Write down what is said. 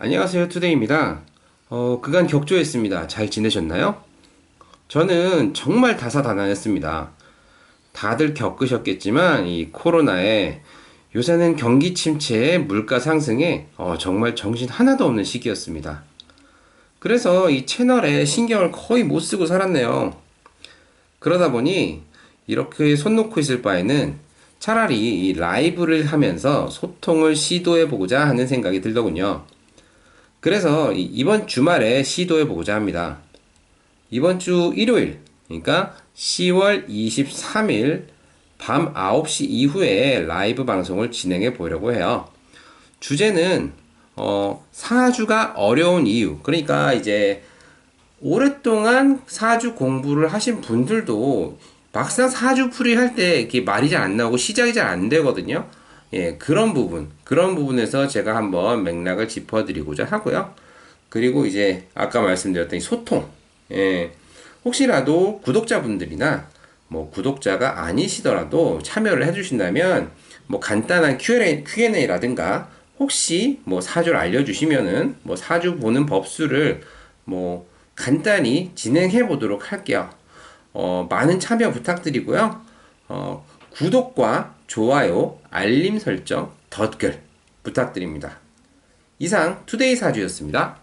안녕하세요. 투데이입니다. 어, 그간 격조했습니다. 잘 지내셨나요? 저는 정말 다사다난했습니다. 다들 겪으셨겠지만 이 코로나에 요새는 경기 침체에 물가 상승에 어, 정말 정신 하나도 없는 시기였습니다. 그래서 이 채널에 신경을 거의 못 쓰고 살았네요. 그러다 보니 이렇게 손 놓고 있을 바에는 차라리 이 라이브를 하면서 소통을 시도해 보고자 하는 생각이 들더군요. 그래서 이- 이번 주말에 시도해 보고자 합니다. 이번 주 일요일, 그러니까 10월 23일 밤 9시 이후에 라이브 방송을 진행해 보려고 해요. 주제는 어, 사주가 어려운 이유. 그러니까 이제 오랫동안 사주 공부를 하신 분들도 막상 사주 풀이 할 때 이렇게 말이 잘 안 나오고 시작이 잘 안 되거든요. 예, 그런 부분, 그런 부분에서 제가 한번 맥락을 짚어드리고자 하고요. 그리고 이제 아까 말씀드렸던 이 소통, 예, 혹시라도 구독자분들이나 뭐 구독자가 아니시더라도 참여를 해주신다면 뭐 간단한 Q&A, Q&A라든가 혹시 뭐 사주를 알려주시면은 뭐 사주 보는 법수를 뭐 간단히 진행해 보도록 할게요. 어, 많은 참여 부탁드리고요. 어, 구독과 좋아요, 알림 설정, 덧글 부탁드립니다. 이상 투데이 사주였습니다.